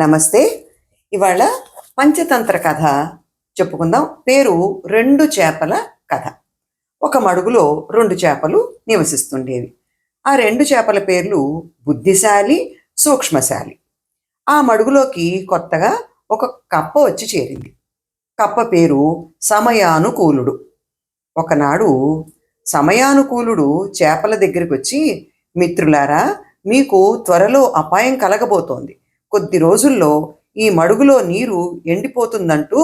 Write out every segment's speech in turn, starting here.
నమస్తే. ఇవాళ పంచతంత్ర కథ చెప్పుకుందాం. పేరు రెండు చేపల కథ. ఒక మడుగులో రెండు చేపలు నివసిస్తుండేవి. ఆ రెండు చేపల పేర్లు బుద్ధిశాలి సూక్ష్మశాలి. ఆ మడుగులోకి కొత్తగా ఒక కప్ప వచ్చి చేరింది. కప్ప పేరు సమయానుకూలుడు. ఒకనాడు సమయానుకూలుడు చేపల దగ్గరికి వచ్చి మిత్రులారా మీకు త్వరలో అపాయం కలగబోతోంది. కొద్ది రోజుల్లో ఈ మడుగులో నీరు ఎండిపోతుందంటూ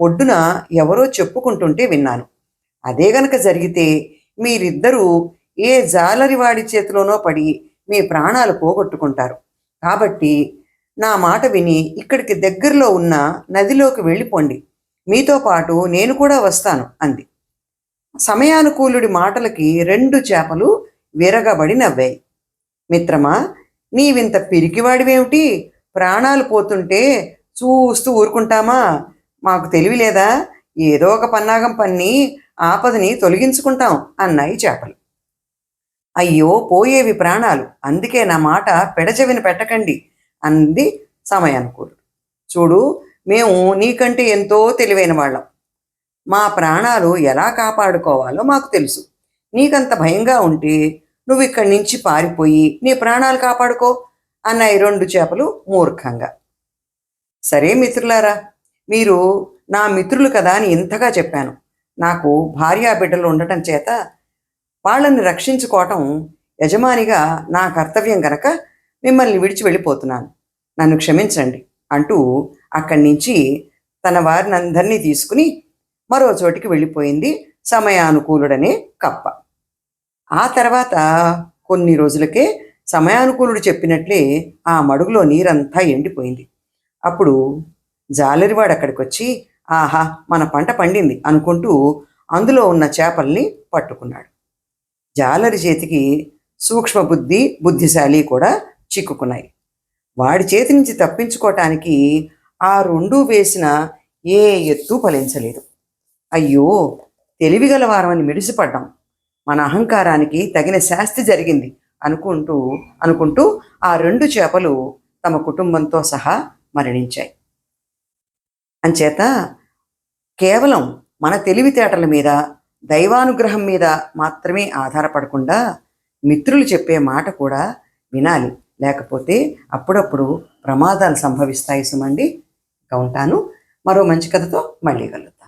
ఒడ్డున ఎవరో చెప్పుకుంటుంటే విన్నాను. అదే గనక జరిగితే మీరిద్దరూ ఏ జాలరివాడి చేతిలోనో పడి మీ ప్రాణాలు పోగొట్టుకుంటారు. కాబట్టి నా మాట విని ఇక్కడికి దగ్గరలో ఉన్న నదిలోకి వెళ్ళిపోండి. మీతో పాటు నేను కూడా వస్తాను అంది. సమయానుకూలుడి మాటలకి రెండు చేపలు విరగబడి నవ్వాయి. మిత్రమా నీవింత పిరికివాడివేమిటి? ప్రాణాలు పోతుంటే చూస్తూ ఊరుకుంటామా? మాకు తెలివి లేదా ఏదో ఒక పన్నాగం పన్ని ఆపదని తొలగించుకుంటాం అన్నాయి చేపలు. అయ్యో పోయేవి ప్రాణాలు. అందుకే నా మాట పెడచెవిన పెట్టకండి అంది సమయానుకూలుడు. చూడు మేము నీకంటే ఎంతో తెలివైన వాళ్ళం. మా ప్రాణాలు ఎలా కాపాడుకోవాలో మాకు తెలుసు. నీకంత భయంగా ఉంటే నువ్వు ఇక్కడి నుంచి పారిపోయి నీ ప్రాణాలు కాపాడుకో. అన్నాయి రెండు చేపలు మూర్ఖంగా. సరే మిత్రులారా మీరు నా మిత్రులు కదా అని ఇంతగా చెప్పాను. నాకు భార్యా బిడ్డలు ఉండటం చేత వాళ్ళని రక్షించుకోవటం యజమానిగా నా కర్తవ్యం గనక మిమ్మల్ని విడిచి వెళ్ళిపోతున్నాను. నన్ను క్షమించండి అంటూ అక్కడి నుంచి తన వారిని అందరినీ తీసుకుని మరో చోటికి వెళ్ళిపోయింది సమయానుకూలుడనే కప్ప. ఆ తర్వాత కొన్ని రోజులకే సమయానుకూలుడు చెప్పినట్లే ఆ మడుగులో నీరంతా ఎండిపోయింది. అప్పుడు జాలరివాడు అక్కడికి వచ్చి ఆహా మన పంట పండింది అనుకుంటూ అందులో ఉన్న చేపల్ని పట్టుకున్నాడు. జాలరి చేతికి సూక్ష్మ బుద్ధి బుద్ధిశాలి కూడా చిక్కుకున్నాయి. వాడి చేతి నుంచి తప్పించుకోవటానికి ఆ రెండు వేసిన ఏ ఎత్తు ఫలించలేదు. అయ్యో తెలివిగల వారమని మిడిసిపడ్డాం. మన అహంకారానికి తగిన శాస్తి జరిగింది. అనుకుంటూ అనుకుంటూ ఆ రెండు చేపలు తమ కుటుంబంతో సహా మరణించాయి. అంచేత కేవలం మన తెలివితేటల మీద దైవానుగ్రహం మీద మాత్రమే ఆధారపడకుండా మిత్రులు చెప్పే మాట కూడా వినాలి. లేకపోతే అప్పుడప్పుడు ప్రమాదాలు సంభవిస్తాయి సుమండి. ఇంకా ఉంటాను మరో మంచి కథతో మళ్ళీ కలుద్దాం.